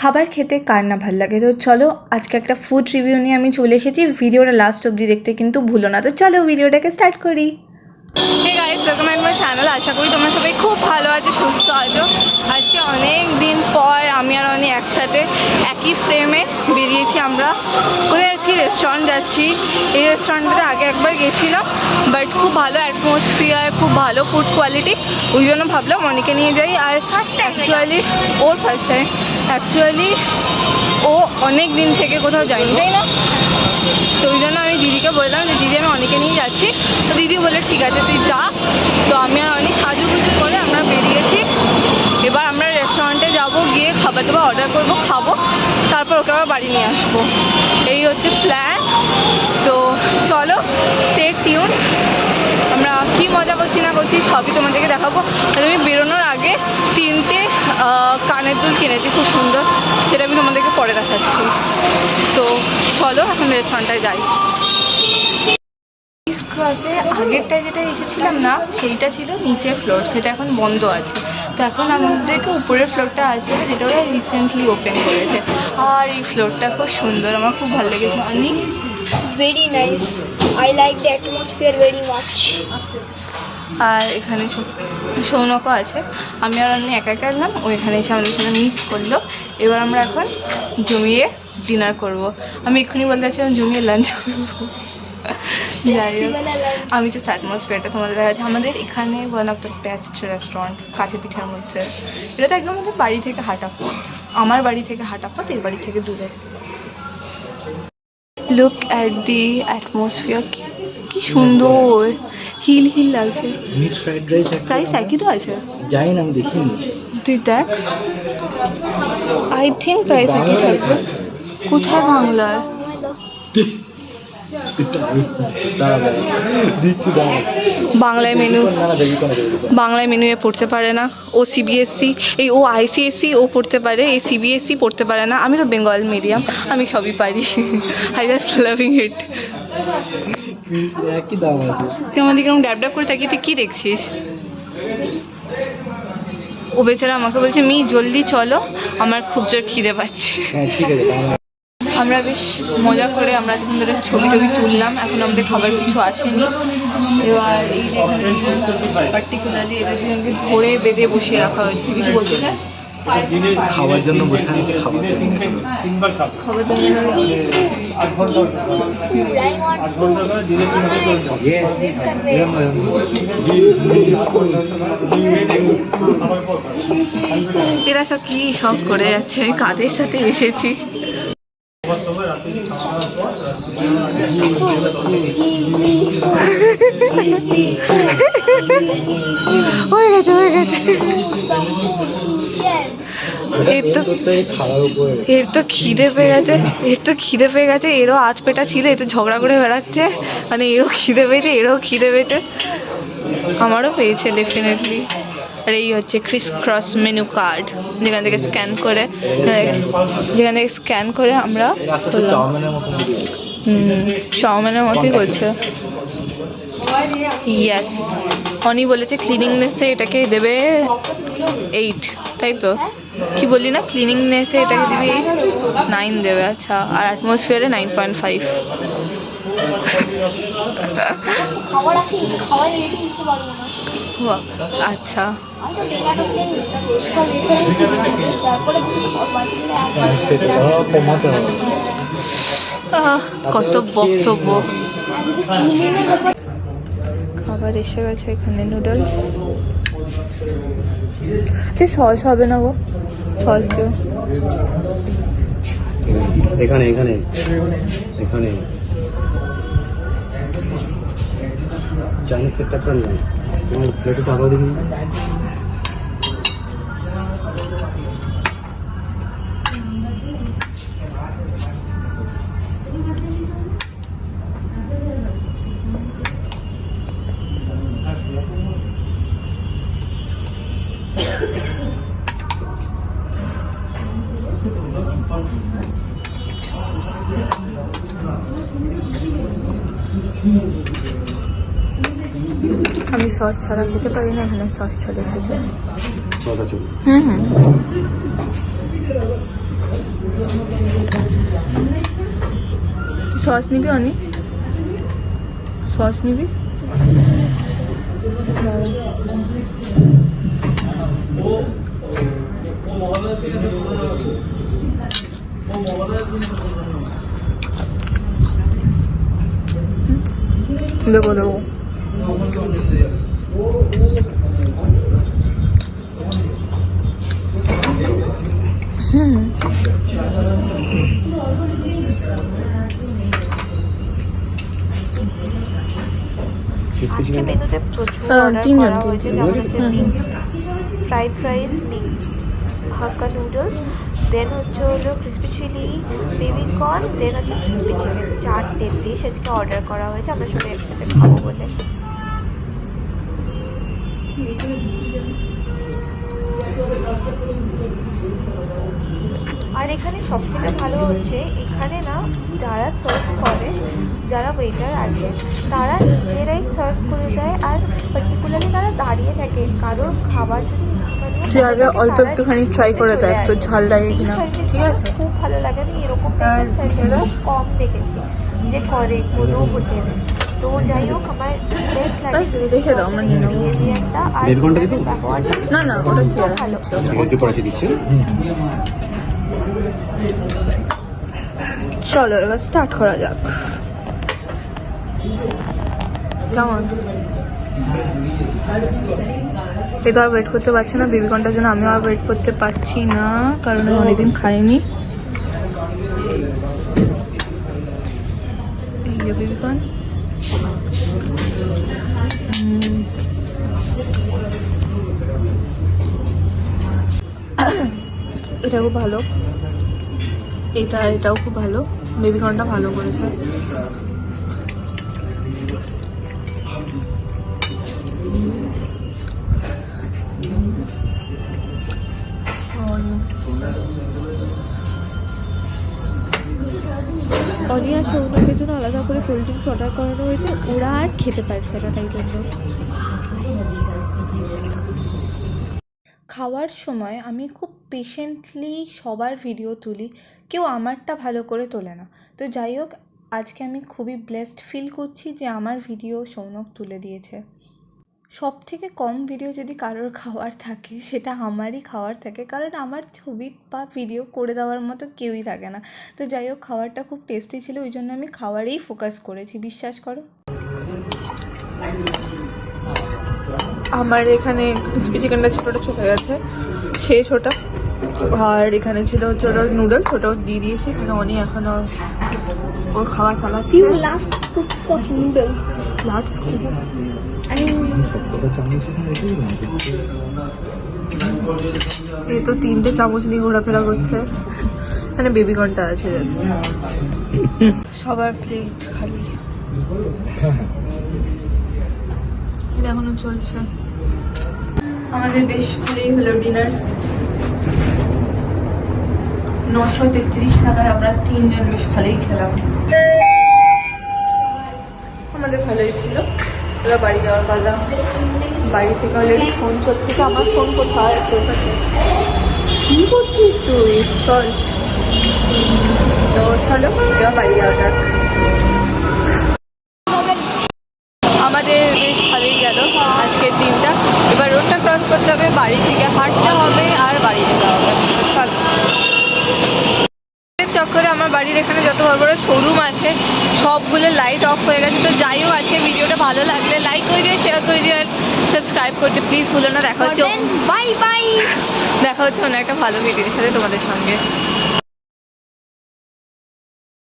খাবার খেতে কার না ভালো লাগে? তো চলো, আজকে একটা ফুড রিভিউ নিয়ে আমি চলে এসেছি। ভিডিওটা লাস্ট অবধি দেখতে কিন্তু ভুলো না। তো চলো ভিডিওটাকে স্টার্ট করি। চ্যানেল আশা করি তোমরা সবাই খুব ভালো আছো, সুস্থ আছো। আজকে অনেক দিন পর আমি আর অনেক একসাথে একই ফ্রেমে বেরিয়েছি। রেস্টুরেন্ট যাচ্ছি। এই রেস্টুরেন্টটাতে আগে একবার গেছিলাম বাট খুব ভালো অ্যাটমসফিয়ার খুব ভালো ফুড কোয়ালিটি ওই জন্য ভাবলাম অনেকে নিয়ে যাই। আর অ্যাকচুয়ালি ওর ফার্স্ট টাইম অ্যাকচুয়ালি ও অনেক দিন থেকে কোথাও যায়নি তাই না? তো ওই জন্য আমি দিদিকে বললাম যে দিদি আমি অনেকে নিয়ে যাচ্ছি। তো দিদি বলে ঠিক আছে তুই যা। তো আমি আর অনেক সাজুগুজু করে আমরা বেরিয়েছি এবার আমরা রেস্টুরেন্টে যাব গিয়ে খাবার দাবার অর্ডার করব, খাব, তারপর ওকে আবার বাড়ি নিয়ে আসব। এই হচ্ছে প্ল্যান তো চলো স্টে টিউন আমরা কি মজা করছি না করছি সবই তোমাদেরকে দেখাবো। আর আমি বেরোনোর আগে তিনটে কানের দুল কিনেছি, খুব সুন্দর। সেটা আমি তোমাদেরকে পরে দেখাচ্ছি। তো চলো, এখন রেস্টুরেন্টটায় যাই। ক্রসে আগেরটায় যেটা এসেছিলাম না সেইটা ছিল নিচের ফ্লোর সেটা এখন বন্ধ আছে। তো এখন আমাদেরকে উপরের ফ্লোরটা আসছে যেটা ওরা রিসেন্টলি ওপেন করেছে। আর এই ফ্লোরটা খুব সুন্দর আমার খুব ভালো লেগেছে। অনেক very nice I like the atmosphere very much. আর এখানে সৌনকও আছে। আমি আর আমি একা একা এলাম ও এখানে এসে আমাদের সাথে মিট করল। এবার আমরা এখন জমিয়ে ডিনার করব। আমি এক্ষুনি বলতে চাচ্ছিলাম জমিয়ে লাঞ্চ করব। যাই হোক। আমি জাস্ট অ্যাটমসফিয়ারটা তোমাদের দেখাচ্ছি। আমাদের এখানে one of the best restaurant কাছে পিঠার মধ্যে। এটা তো একদম আমাদের বাড়ি থেকে হাঁটা পথ। আমার বাড়ি থেকে হাঁটা পথ এই বাড়ি থেকে দূরে। লুক অ্যাট দি অ্যাটমসফিয়ার কি সুন্দর। হিল হিল লাগছে। মিক্স ফ্রাইড রাইস প্রাইস একই তো আছে? জানি না আমি দেখিনি। তুই দেখ। আই থিঙ্ক প্রাইস একই থাকবে। কোথায় বাংলায়? বাংলায় মেনু বাংলায় মেনু এ পড়তে পারে না। ও সিবিএসসি এই ও আইসিএসসি ও পড়তে পারে, এই সিবিএসসি পড়তে পারে না। আমি তো বেঙ্গল মিডিয়াম আমি সবই পারি। আই জাস্ট লাভিং ইট তুই আমাদের কেমন ড্যাব ড্যাব করে থাকি তুই কী দেখছিস? ও বেচারা আমাকে বলছে, মি, জলদি চলো, আমার খুব জোর খিদে পাচ্ছে হ্যাঁ ঠিক আছে তাহলে আমরা বেশ মজা করে আমরা যখন ধরে ছবি টবি তুললাম। এখন আমাদের খাবার কিছু আসেনি। এবার এই যে পার্টিকুলারলি এদের দুজনকে ধরে বেঁধে বসিয়ে রাখা হয়েছে। কিছু বলতে চাস খাওয়ার জন্য বসে আছি খাবার এরা সব কি শখ করে যাচ্ছে? কাদের সাথে এসেছি? হয়ে গেছে হয়ে গেছে. এর তো এর তো খিদে পেয়ে গেছে এর তো খিদে পেয়ে গেছে এরও আজ পেটা ছিল এ তো ঝগড়া করে বেড়াচ্ছে মানে এরও খিদে পেয়েছে এরও খিদে পেয়েছে। আমারও পেয়েছে ডেফিনেটলি আর এই হচ্ছে ক্রিস ক্রস মেনু কার্ড যেখান থেকে স্ক্যান করে যেখান থেকে স্ক্যান করে আমরা চাউমিনের মতোই করছে। ইয়াস অনি বলেছে ক্লিনিংনেসে এটাকে দেবে এইট তাই তো? কি বললি না? ক্লিনিংনেসে এটাকে দেবে এইট নাইন দেবে আচ্ছা। আর অ্যাটমসফিয়ারে নাইন পয়েন্ট ফাইভ আচ্ছা। কত বক্তব্য। খাবার এসে গেছে এখানে নুডলস সস হবে না গো? সস দিও। এখানে এখানে এখানে। চাইনিজ সেটটা করে না তোমার প্লেটে টাকা দিবি আমি সস ছাড়া খেতে পারি না এখানে সস ছড়ে খেয়েছে হুম সস নিবি অনেক সস নিবি? ও দেবো দেবো। হুম। আজকে মেনুতে প্রচুর অর্ডার করা হয়েছে যেমন হচ্ছে mixed fried rice mix Hakka noodles then হচ্ছে হলো crispy chilli baby corn then হচ্ছে ক্রিসপি চিকেন চারটে ডিশ আজকে অর্ডার করা হয়েছে, আমরা সবাই একসাথে খাব বলে। আর এখানে সব থেকে ভালো হচ্ছে, এখানে না যারা সার্ভ করে, যারা ওয়েটার আছে তারা নিজেরাই সার্ভ করে দেয় আর পার্টিকুলারলি তারা দাঁড়িয়ে থাকে। কারোর খাবার যদি একটুখানি তুই আগে অল্প একটুখানি ট্রাই করে দেখ, তো ঝাল লাগে কিনা। ঠিক আছে? খুব ভালো লাগে আমি এরকম টাইপের সার্ভিস খুব কম দেখেছি যে করে কোনো হোটেলে তো যাই হোক আমার বেস্ট লাগে তাই দেখে দাও, আমরা বিহেভিয়ারটা আর ব্যবহারটা না না ওটা ভালো চলো। এবার স্টার্ট করা যাক। কেমন? এ তো আর ওয়েট করতে পারছি না। বেবি কর্নটার জন্য আমিও আর ওয়েট করতে পারছি না, কারণ অনেকদিন খাইনি। এটা খুব ভালো। এটা, এটাও খুব ভালো। বেবি কর্নটা ভালো করেছে। অনিয়া সৌনকের জন্য আলাদা করে কোল্ড ড্রিঙ্কস অর্ডার করানো হয়েছে। ওরা আর খেতে পারছে না তাই জন্য। খাওয়ার সময় আমি খুব পেশেন্টলি সবার ভিডিও তুলি। কেউ আমারটা ভালো করে তোলে না। তো যাই হোক, আজকে আমি খুবই ব্লেসড ফিল করছি যে আমার ভিডিও সৌনক তুলে দিয়েছে। সব থেকে কম ভিডিও যদি কারোর খাওয়ার থাকে সেটা আমারই খাওয়ার থাকে। কারণ আমার ছবি বা ভিডিও করে দেওয়ার মতো কেউই থাকে না। তো যাই হোক খাবারটা খুব টেস্টি ছিল ওই জন্য আমি খাওয়ারেই ফোকাস করেছি। বিশ্বাস করো। আমার এখানে ক্রিসপি চিকেনটা ছিল ওটা চলে গেছে শেষ ওটা। আর এখানে ছিল হচ্ছে ওটা নুডলস ওটাও দিয়ে দিয়েছি। এখানে অনি এখনও ওর খাওয়া চালাচ্ছে। Scoops of noodles. Large scoop ওটা চামচ এখানে রেখে দিলাম এই তো তিনটে চামচ নিয়ে ঘোরাফেরা করছে। এখানে বেবি কর্নটা আছে জাস্ট সবার প্লেট খালি। এটা এখনও চলছে। আমাদের বেশ ভালোই হলো ডিনার নশো তেত্রিশ টাকায় আমরা তিনজন বেশ ভালোই খেলাম। আমাদের ভালোই ছিল। এবার বাড়ি যাওয়ার পালা। বাড়ি থেকে অলরেডি ফোন চলছে তো, আমার ফোন কোথায়? কি করছিস তুই? চল। তো চলো, এবার বাড়ি যাওয়া যাক। আমাদের বেশ ভালোই গেল আজকের দিনটা। এবার রোডটা ক্রস করতে হবে, বাড়ি থেকে হাঁটতে হবে আর বাড়ি যেতে হবে। চক্করে আমার বাড়ির এখানে যত বড় বড় শোরুম আছে সবগুলো লাইট অফ হয়ে গেছে। তো যাই হোক আজকে ভিডিওটা ভালো লাগলে লাইক করে দিও শেয়ার করে দিও আর সাবস্ক্রাইব করতে প্লিজ ভুলো না। দেখা হচ্ছে বাই বাই দেখা হচ্ছে অন্য একটা ভালো ভিডিওর সাথে তোমাদের সঙ্গে।